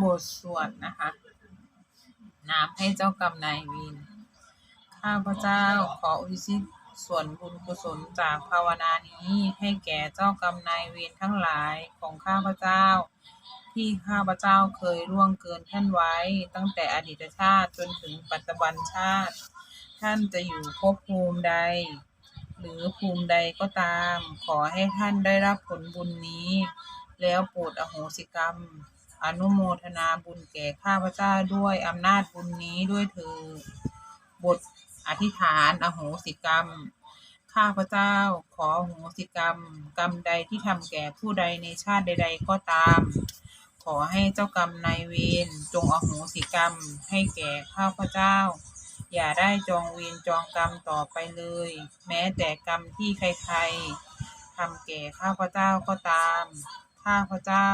บทสวดนะคะ น้ำให้เจ้ากรรมนายเวรข้าพเจ้าขออุทิศส่วนบุญกุศลจากภาวนานี้ให้แก่เจ้ากรรมนายเวรทั้งหลายของข้าพเจ้า ที่ข้าพเจ้าเคยล่วงเกินท่านไว้ ตั้งแต่อดีตชาติจนถึงปัจจุบันชาติ ท่านจะอยู่ภพภูมิใด หรือภูมิใดก็ตาม ขอให้ท่านได้รับผลบุญนี้ แล้วโปรดอโหสิกรรม อนุโมทนาบุญแก่ข้าพเจ้าด้วยอำนาจบุญนี้ด้วยเถิดบทอธิษฐานอโหสิกรรม ข้าพเจ้าขออโหสิกรรม กรรมใดที่ทำแก่ผู้ใดในชาติใด ๆ ก็ตาม ขอให้เจ้ากรรมนายเวรจงอโหสิกรรมให้แก่ข้าพเจ้า อย่าได้จองเวรจองกรรมต่อไปเลย แม้แต่กรรมที่ใครๆทำแก่ข้าพเจ้าก็ตาม ข้าพเจ้า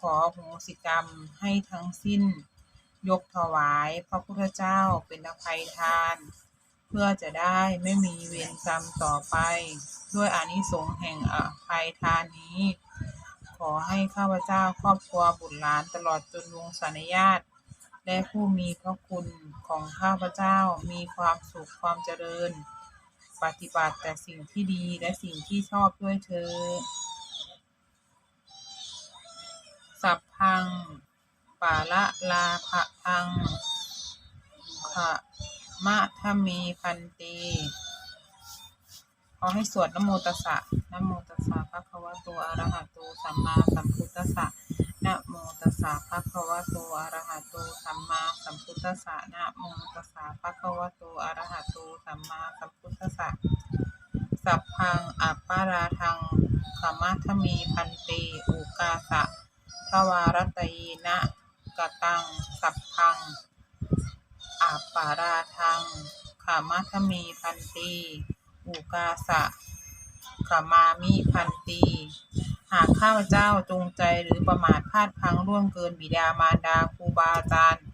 ขอโหสิกรรมให้ทั้งสิ้น ยกถวายพระพุทธเจ้าเป็นอภัยทาน เพื่อจะได้ไม่มีเวรกรรมต่อไป ด้วยอานิสงส์แห่งอภัยทานนี้ ขอให้ข้าพเจ้าครอบครัวบุตรหลานตลอดจนวงศาณญาติและผู้มีพระคุณของข้าพเจ้ามีความสุขความเจริญ ปฏิบัติแต่สิ่งที่ดีและสิ่งที่ชอบด้วยเธอ สัพพังปาละลาภะทังขะมะทะเมพันเตขอให้สวดนโมตัสสะนโมตัสสะภะคะวะโตอะระหะโตสัมมาสัมพุทธัสสะนะโมตัสสะภะคะวะโตอะระหะโตสัมมาสัมพุทธัสสะนะโมตัสสะภะคะวะโตอะระหะโตสัมมาสัมพุทธัสสะสัพพังอัปปาราทังขมัทมีพันเตอุกาสะ ทวารตยีนะกตังสัพพังอัปาราทังขมัทมีพันเตอุกาสะขมามิพันตีหากข้าพเจ้าจงใจหรือประมาทพลาดพลั้งล่วงเกินบิดามารดาครูบาอาจารย์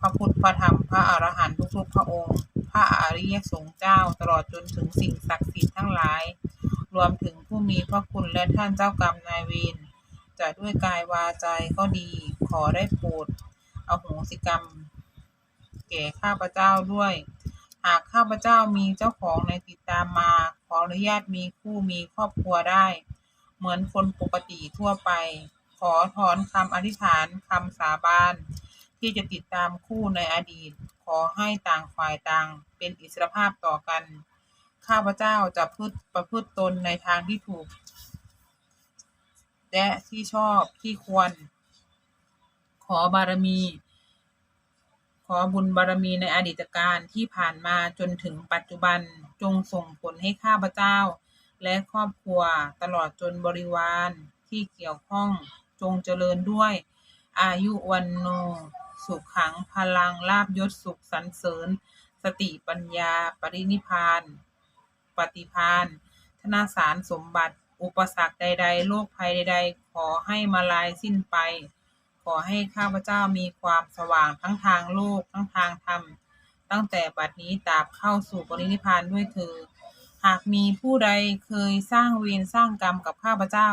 พระพุทธพระธรรมพระอรหันต์ทุกๆพระองค์ พระอริยสงฆ์เจ้าตลอดจนถึงสิ่งศักดิ์สิทธิ์ทั้งหลาย รวมถึงผู้มีพระคุณและท่านเจ้ากรรมนายเวร จะด้วยกายวาใจก็ดี ขอได้โปรดอโหสิกรรม แก่ข้าพเจ้าด้วย หากข้าพเจ้ามีเจ้าของในติดตามมา ขออนุญาตมีคู่มีครอบครัวได้ เหมือนคนปกติทั่วไป ขอถอนคำอธิษฐานคำสาบานที่จะติดตามคู่ในอดีต ขอให้ต่างฝ่ายต่างเป็นอิสรภาพต่อกัน ข้าพเจ้าจะพืชประพฤติตนในทางที่ถูก และที่ชอบที่ควร ขอบารมี ขอบุญบารมีในอดีตการที่ผ่านมาจนถึงปัจจุบันจงส่งผลให้ข้าพเจ้า และครอบครัวตลอดจนบริวารที่เกี่ยวข้องจงเจริญด้วย อายุวันโน สุขขังพลังลาบยศสุขสรรเสริญ สติปัญญา ปรินิพพาน ปฏิพานธนาสารสมบัติ อุปสรรคใด ๆ โรคภัยใด ๆ ขอให้มาลายสิ้นไป ขอให้ข้าพเจ้ามีความสว่างทั้งทางโลกทั้งทางธรรม ตั้งแต่บัดนี้ตราบเข้าสู่ปรินิพพานด้วยเถิดหากมีผู้ใดเคยสร้างเวรสร้างกรรมกับข้าพเจ้า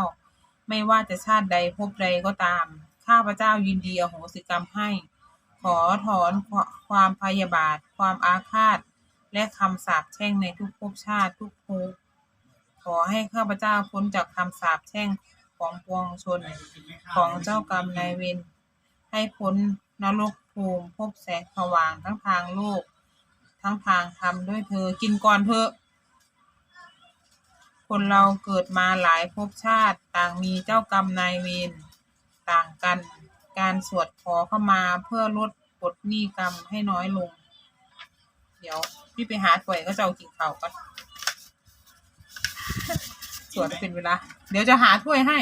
ไม่ว่าจะชาติใดภพใดก็ตาม ข้าพเจ้ายินดีอโหสิกรรมให้ ขอถอนความพยาบาท ความอาฆาต และคำสาปแช่งในทุกภพชาติทุกภพ ขอให้ข้าพเจ้าพ้นจากคำสาปแช่งของปวงชนของเจ้ากรรมนายเวรให้พ้นนรกภูมิพบแสงสว่างทั้งทางโลก ทั้งทางธรรมด้วยเธอกินก่อนเถอะ คนเราเกิดมาหลายภพชาติต่างมีเจ้ากรรมนายเวรต่างกัน การสวดขอเข้ามาเพื่อลดปลดหนี้กรรมให้น้อยลง เดี๋ยวพี่ไปหาถ้วยก็จะเอากินเขาก่อน สวดเป็นเวลา เดี๋ยวจะหาถ้วยให้